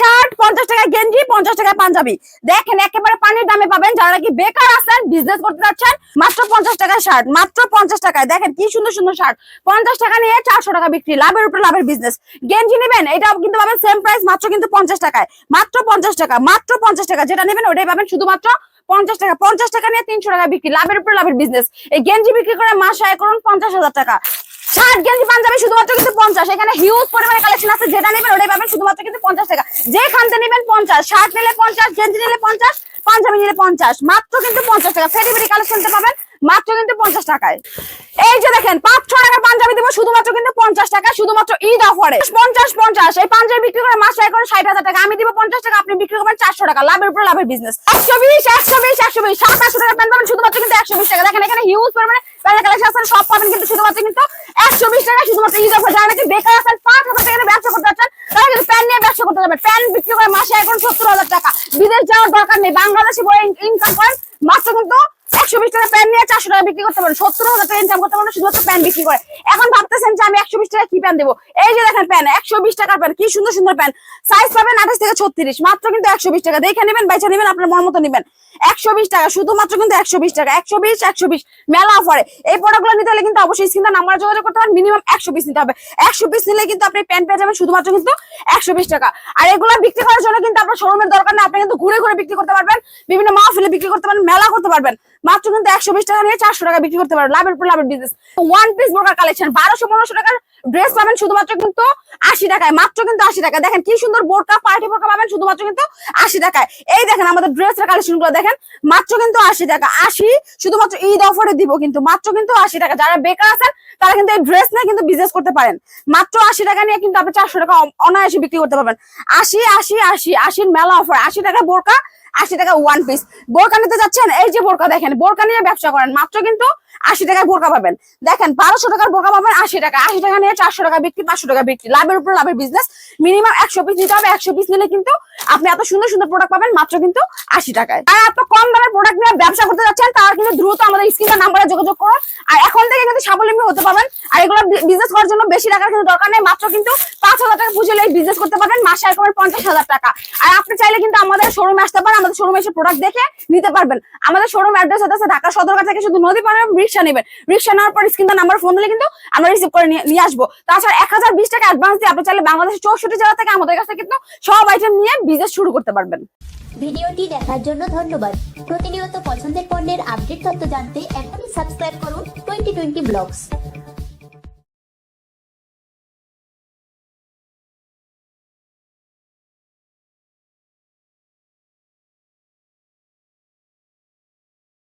Shirt পঞ্চাশ টাকায় গেঞ্জি, পঞ্চাশ টাকায় পাঞ্জাবি। দেখেন, একেবারে পানির দামে পাবেন। যারা নাকি বেকার আছেন বিজনেস করতে যাচ্ছেন মাত্র পঞ্চাশ টাকায় শার্ট মাত্র পঞ্চাশ টাকায়। দেখেন, কি সুন্দর সুন্দর শার্ট পঞ্চাশ টাকা নিয়ে চারশো টাকা বিক্রি, লাভের উপর লাভের বিজনেস গেঞ্জি নেবেন, এটাও কিন্তু পাবেন সেম প্রাইস মাত্র কিন্তু পঞ্চাশ টাকায়। মাত্র পঞ্চাশ টাকা, মাত্র পঞ্চাশ টাকা। যেটা নেবেন, ওটাই পাবেন শুধুমাত্র পঞ্চাশ টাকা। পঞ্চাশ টাকা নিয়ে তিনশো টাকা বিক্রি, লাভের উপর লাভের বিজনেস এই গেঞ্জি বিক্রি করে মাস আয় করুন, পঞ্চাশ হাজার টাকা। শার্ট, গেঞ্জি, পাঞ্জাবি শুধুমাত্র কিন্তু পঞ্চাশ। এখানে হিউজ পরিমাণে কালেকশন আছে, যেটা নেবেন ওটাই পাবেন শুধুমাত্র কিন্তু পঞ্চাশ টাকা। যেখানতে নেবেন পঞ্চাশ, শার্ট নিলে পঞ্চাশ, গেঞ্জি নিলে পঞ্চাশ, পাঞ্জাবি নিলে পঞ্চাশ, মাত্র কিন্তু পঞ্চাশ টাকা। ফেরি ফেরি কালেকশন পাবেন, মাত্র কিন্তু পঞ্চাশ টাকায়। এই যে দেখেন, পাঁচ ছ টাকা পাঞ্জাবি দিব, শুধুমাত্র কিন্তু পঞ্চাশ টাকা, শুধুমাত্র ঈদ অফারে পঞ্চাশ পঞ্চাশ, এই পাঞ্জাবি বিক্রি করে মাসে এখন ষাট হাজার টাকা। আমি দিব পঞ্চাশ টাকা, আপনি বিক্রি করবেন চারশো টাকা। লাভের উপর লাভের বিজনেস একশো বিশ একশো বিশ একশো বিশ, সাত, আটশো টাকা প্যান্ট পাবেন, শুধুমাত্র কিন্তু একশো বিশ টাকা। দেখেন এখানে হিউজ পরিমাণে সব পাবেন কিন্তু শুধুমাত্র কিন্তু একশো বিশ টাকা শুধুমাত্র ঈদ অফার যারা বেকার আছেন, পাঁচ হাজার টাকা ব্যবসা করতে যাচ্ছেন, তারা প্যান্ট নিয়ে ব্যবসা করতে পারবেন প্যান বিক্রি করে মাসে এখন সত্তর হাজার টাকা। বিদেশ যাওয়ার দরকার নেই। বাংলাদেশে বই ইনকাম করেন, মাত্র কিন্তু একশো বিশ টাকা প্যান্ট নিয়ে চারশো টাকা বিক্রি করতে সত্তর টাকা ইনকাম করতে শুধুমাত্র প্যান্ট বিক্রি করে। এখন ভাবতেছেন যে আমি একশো বিশ টাকা কি প্যান্ট দেবো? এই যে দেখেন প্যান্ট একশো বিশ টাকার প্যান্ট কি সুন্দর সুন্দর প্যান্ট সাইজ পাবেন আঠাশ থেকে ছত্রিশ, মাত্র কিন্তু একশো বিশ টাকা। দেখে নেবেন নেবেন, আপনার মন মতো নেবেন। একশো বিশ টাকা, শুধুমাত্র কিন্তু একশো বিশ টাকা। একশো বিশ একশো বিশ, মেলা অফারে এই প্রোডাক্টগুলো নিতে হলে কিন্তু অবশ্যই নাম্বার যোগাযোগ করতে হবে মিনিমাম একশো পিস নিতে হবে। একশো পিস নিলে কিন্তু আপনি প্যান্ট পেয়ে যাবেন শুধুমাত্র কিন্তু একশো বিশ টাকা। আর এগুলো বিক্রি করার জন্য কিন্তু আপনার শোরুমের দরকার নেই, আপনি কিন্তু ঘুরে ঘুরে বিক্রি করতে পারবেন, বিভিন্ন মাহফিলে বিক্রি করতে পারবেন, মেলা করতে পারবেন। কিন্তু একশো বিশ টাকা নিয়ে চারশো টাকা বিক্রি করতে পারো। লাভের পর লাভের বিজনেস ওয়ান পিস বোরকার কালেকশন বারোশো পনেরোশো টাকার ড্রেস পাবেন শুধুমাত্র কিন্তু আশি টাকায়, মাত্র কিন্তু আশি টাকা দেখেন কি সুন্দর বোরকা পার্টি বোরকা পাবেন, শুধুমাত্র কিন্তু আশি টাকায়। এই দেখেন আমাদের ড্রেসের কালেকশনগুলো দেখেন, মাত্র কিন্তু আশি টাকা। আশি শুধুমাত্র ঈদ অফারে দিব কিন্তু, মাত্র কিন্তু আশি টাকা। যারা বেকার আছেন, তারা কিন্তু এই ড্রেস নিয়ে কিন্তু বিজনেস করতে পারেন। মাত্র আশি টাকা নিয়ে কিন্তু আপনি চারশো টাকা অনায়াসে বিক্রি করতে পারবেন। আশি আশি আশি, আশির মেলা অফার আশি টাকা বোরকা, আশি টাকা ওয়ান পিস বোরকা নিতে যাচ্ছেন, এই যে বোরকা দেখেন, বোরকা নিয়ে ব্যবসা করেন। মাত্র কিন্তু আশি টাকায় বোরকা পাবেন। দেখেন, বারোশো টাকার বোরকা পাবেন আশি টাকা। আশি টাকা নিয়ে চারশো টাকা বিক্রি, পাঁচশো টাকা বিক্রি। লাভের উপর লাভের বিজনেস মিনিমাম একশো পিস নিতে হবে। একশো পিস নিলে কিন্তু আপনি এত সুন্দর সুন্দর প্রোডাক্ট পাবেন, মাত্র কিন্তু আশি টাকায়। আর এত কম দামের প্রোডাক্ট নিয়ে ব্যবসা করতে যাচ্ছেন, তারা কিন্তু দ্রুত আমাদের স্ক্রিনের নাম্বারে যোগাযোগ করুন। আর এখন থেকে কিন্তু স্বাবলম্বী হতে পারবেন আর এগুলো বিজনেস করার জন্য বেশি টাকার কিন্তু দরকার নেই। মাত্র কিন্তু পাঁচ হাজার টাকা পুঁজি বিজনেস করতে পারবেন। মাসে করবেন পঞ্চাশ হাজার টাকা। আর আপনি চাইলে কিন্তু আমাদের শোরুমে আসতে পারেন। আমাদের শোরুমে এসে প্রোডাক্ট দেখে নিতে পারবেন। আমাদের শোরুম অ্যাড্রেস হচ্ছে ঢাকা সদরঘাট থেকে শুধু নদী পার রিক্সা নেবেন। রিক্সা নেওয়ার পর স্ক্রিন নাম্বার ফোন দিলে কিন্তু আমরা রিসিভ করে নিয়ে আসব। তাছাড়া এক হাজার বিশ টাকা অ্যাডভান্স দিয়ে আপনি চাইলে বাংলাদেশের চৌষট্টি জেলা থেকে আমাদের কাছে কিন্তু সব আইটেম নিয়ে বিজনেস শুরু করতে পারবেন। ভিডিওটি দেখার জন্য ধন্যবাদ। প্রতিনিয়ত পছন্দের পণ্যের আপডেট তথ্য জানতে এখনই সাবস্ক্রাইব করুন টোয়েন্টি টোয়েন্টি ব্লগস